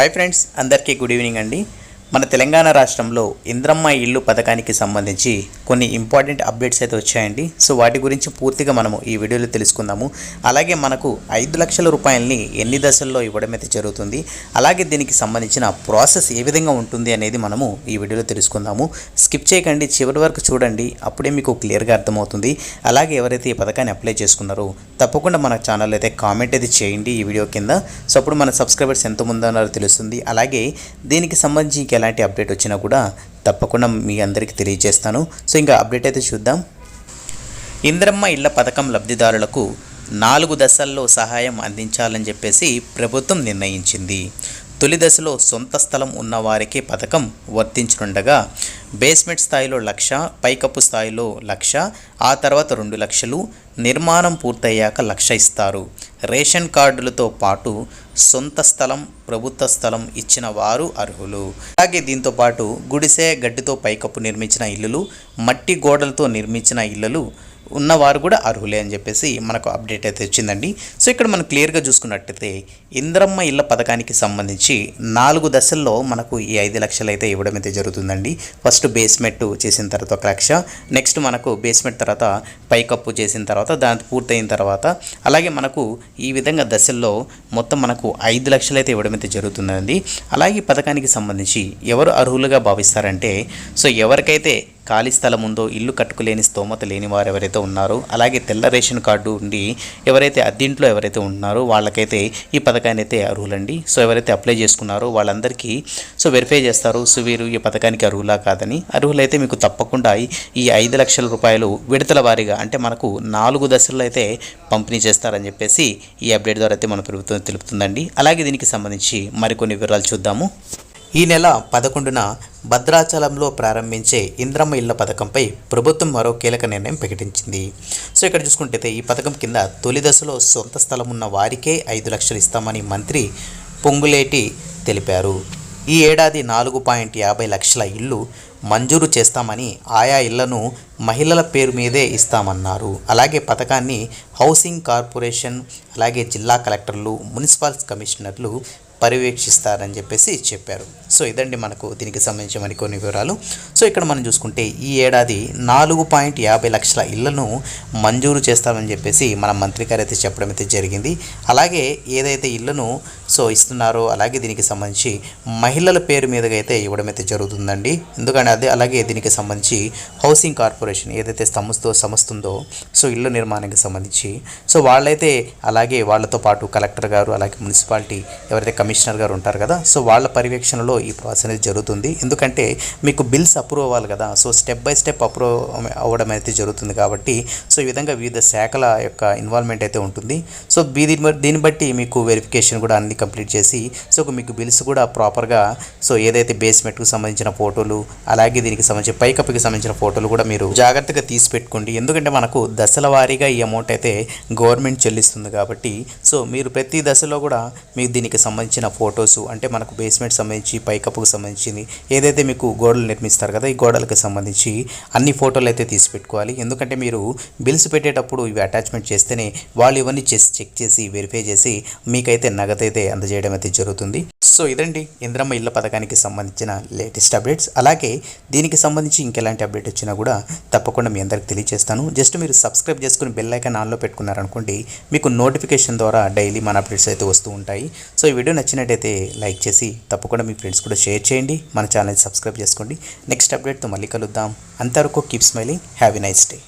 Hi friends అందరికీ good evening అండి. మన తెలంగాణ రాష్ట్రంలో ఇంద్రమ్మ ఇల్లు పథకానికి సంబంధించి కొన్ని ఇంపార్టెంట్ అప్డేట్స్ అయితే వచ్చాయండి. సో వాటి గురించి పూర్తిగా మనము ఈ వీడియోలో తెలుసుకుందాము. అలాగే మనకు ఐదు లక్షల రూపాయలని ఎన్ని దశల్లో ఇవ్వడం అయితే జరుగుతుంది. అలాగే దీనికి సంబంధించిన ప్రాసెస్ ఏ విధంగా ఉంటుంది అనేది మనము ఈ వీడియోలో తెలుసుకుందాము. స్కిప్ చేయకండి చివరి వరకు చూడండి అప్పుడే మీకు క్లియర్గా అర్థమవుతుంది. అలాగే ఎవరైతే ఈ పథకాన్ని అప్లై చేసుకున్నారో తప్పకుండా మన ఛానల్ అయితే కామెంట్ అయితే చేయండి ఈ వీడియో కింద. సో అప్పుడు మన సబ్స్క్రైబర్స్ ఎంతమంది ఉన్నారో తెలుస్తుంది. అలాగే దీనికి సంబంధించి ఎలాంటి అప్డేట్ వచ్చినా కూడా తప్పకుండా మీ అందరికీ తెలియజేస్తాను. సో ఇంకా అప్డేట్ అయితే చూద్దాం. ఇంద్రమ్మ ఇళ్ళ పథకం లబ్ధిదారులకు నాలుగు దశల్లో సహాయం అందించాలని చెప్పేసి ప్రభుత్వం నిర్ణయించింది. తొలి దశలో సొంత స్థలం ఉన్నవారికి పథకం వర్తించనుండగా బేస్మెంట్ స్థాయిలో లక్ష పైకప్పు స్థాయిలో లక్ష ఆ తర్వాత రెండు లక్షలు నిర్మాణం పూర్తయ్యాక లక్ష ఇస్తారు. రేషన్ కార్డులతో పాటు సొంత స్థలం ప్రభుత్వ స్థలం ఇచ్చిన వారు అర్హులు. అలాగే దీంతో పాటు గుడిసె గడ్డితో పైకప్పు నిర్మించిన ఇల్లులు మట్టి గోడలతో నిర్మించిన ఇళ్ళు ఉన్నవారు కూడా అర్హులే అని చెప్పేసి మనకు అప్డేట్ అయితే వచ్చిందండి. సో ఇక్కడ మనం క్లియర్గా చూసుకున్నట్టయితే ఇంద్రమ్మ ఇళ్ళ పథకానికి సంబంధించి నాలుగు దశల్లో మనకు ఈ ఐదు లక్షలు అయితే ఇవ్వడం అయితే జరుగుతుందండి. ఫస్ట్ బేస్మెంట్ చేసిన తర్వాత ఒక లక్ష నెక్స్ట్ మనకు బేస్మెంట్ తర్వాత పైకప్పు చేసిన తర్వాత దాని పూర్తయిన తర్వాత అలాగే మనకు ఈ విధంగా దశల్లో మొత్తం మనకు ఐదు లక్షలు అయితే ఇవ్వడం అయితే జరుగుతుందండి. అలాగే ఈ పథకానికి సంబంధించి ఎవరు అర్హులుగా భావిస్తారంటే సో ఎవరికైతే ఖాళీ స్థలం ఉందో ఇల్లు కట్టుకులేని స్తోమత లేని వారు ఎవరైతే ఉన్నారో అలాగే తెల్ల రేషన్ కార్డు ఉండి ఎవరైతే అద్దీంట్లో ఎవరైతే ఉంటున్నారో వాళ్ళకైతే ఈ పథకాన్ని అయితే అర్హులండి. సో ఎవరైతే అప్లై చేసుకున్నారో వాళ్ళందరికీ సో వెరిఫై చేస్తారు సో వీరు ఈ పథకానికి అర్హులా కాదని అర్హులైతే మీకు తప్పకుండా ఈ- ఈ ఐదు లక్షల రూపాయలు విడతల వారీగా అంటే మనకు నాలుగు దశల్లో అయితే పంపిణీ చేస్తారని చెప్పేసి ఈ అప్డేట్ ద్వారా అయితే మన ప్రభుత్వం తెలుపుతుందండి. అలాగే దీనికి సంబంధించి మరికొన్ని వివరాలు చూద్దాము. ఈ నెల పదకొండున భద్రాచలంలో ప్రారంభించే ఇంద్రమ్మ ఇళ్ళ పథకంపై ప్రభుత్వం మరో కీలక నిర్ణయం ప్రకటించింది. సో ఇక్కడ చూసుకుంటే ఈ పథకం కింద తొలి దశలో సొంత స్థలం ఉన్న వారికే ఐదు లక్షలు ఇస్తామని మంత్రి పొంగులేటి తెలిపారు. ఈ ఏడాది నాలుగు పాయింట్ యాభై లక్షల ఇల్లు మంజూరు చేస్తామని ఆయా ఇళ్ళను మహిళల పేరు మీదే ఇస్తామన్నారు. అలాగే పథకాన్ని హౌసింగ్ కార్పొరేషన్ అలాగే జిల్లా కలెక్టర్లు మున్సిపల్ కమిషనర్లు పర్యవేక్షిస్తారని చెప్పేసి చెప్పారు. సో ఇదండి మనకు దీనికి సంబంధించి మరికొన్ని వివరాలు. సో ఇక్కడ మనం చూసుకుంటే ఈ ఏడాది నాలుగు పాయింట్ యాభై లక్షల ఇళ్ళను మంజూరు చేస్తామని చెప్పేసి మన మంత్రి గారు అయితే చెప్పడం అయితే జరిగింది. అలాగే ఏదైతే ఇళ్ళను సో ఇస్తున్నారో అలాగే దీనికి సంబంధించి మహిళల పేరు మీదుగా అయితే ఇవ్వడం అయితే జరుగుతుందండి. ఎందుకంటే అదే అలాగే దీనికి సంబంధించి హౌసింగ్ కార్పొరేషన్ ఏదైతే సంస్థ సంస్థ ఉందో సో ఇల్లు నిర్మాణానికి సంబంధించి. సో వాళ్ళైతే అలాగే వాళ్ళతో పాటు కలెక్టర్ గారు అలాగే మున్సిపాలిటీ ఎవరైతే కమిషనర్ గారు ఉంటారు కదా సో వాళ్ళ పర్యవేక్షణలో ఈ ప్రాసెస్ అనేది జరుగుతుంది. ఎందుకంటే మీకు బిల్స్ అప్రూవ్ అవ్వాలి కదా so step by step approve అవ్వడం అయితే జరుగుతుంది కాబట్టి సో ఈ విధంగా వివిధ శాఖల యొక్క ఇన్వాల్వ్మెంట్ అయితే ఉంటుంది. సో దీని దీన్ని బట్టి- దీన్ని బట్టి మీకు వెరిఫికేషన్ కూడా అన్ని కంప్లీట్ చేసి సో మీకు బిల్స్ కూడా ప్రాపర్గా సో ఏదైతే బేస్మెంట్కు సంబంధించిన ఫోటోలు అలాగే దీనికి సంబంధించి పైకప్పుకి సంబంధించిన ఫోటోలు కూడా మీరు జాగ్రత్తగా తీసి పెట్టుకోండి. ఎందుకంటే మనకు దశల వారీగా ఈ అమౌంట్ అయితే గవర్నమెంట్ చెల్లిస్తుంది కాబట్టి సో మీరు ప్రతి దశలో కూడా మీకు దీనికి సంబంధించిన ఫొటోస్ అంటే మనకు బేస్మెంట్ సంబంధించి పైకప్పుకు సంబంధించింది ఏదైతే మీకు గోడలు నిర్మిస్తారు కదా ఈ గోడలకు సంబంధించి అన్ని ఫోటోలు అయితే తీసి పెట్టుకోవాలి ఎందుకంటే మీరు బిల్స్ పెట్టేటప్పుడు ఇవి అటాచ్మెంట్ చేస్తేనే వాళ్ళు ఇవన్నీ చెక్ చేసి వెరిఫై చేసి మీకైతే నగదైతే అందజేయడం అయితే జరుగుతుంది. సో ఇదండి ఇంద్రమ్మ ఇళ్ళ పథకానికి సంబంధించిన లేటెస్ట్ అప్డేట్స్. అలాగే దీనికి సంబంధించి ఇంకెలాంటి అప్డేట్ వచ్చినా కూడా తప్పకుండా మీ అందరికి తెలియజేస్తాను జస్ట్ మీరు సబ్స్క్రైబ్ చేసుకుని బెల్ ఐకాన్ ఆన్లో పెట్టుకున్నారనుకోండి మీకు నోటిఫికేషన్ ద్వారా డైలీ మన అప్డేట్స్ అయితే వస్తూ ఉంటాయి. సో ఈ వీడియో నచ్చినట్టయితే లైక్ చేసి తప్పకుండా మీ ఫ్రెండ్స్ కూడా షేర్ చేయండి. మన ఛానల్ సబ్స్క్రైబ్ చేసుకోండి. నెక్స్ట్ అప్డేట్తో మళ్ళీ కలుద్దాం. అంతవరకు keep smiling have a nice day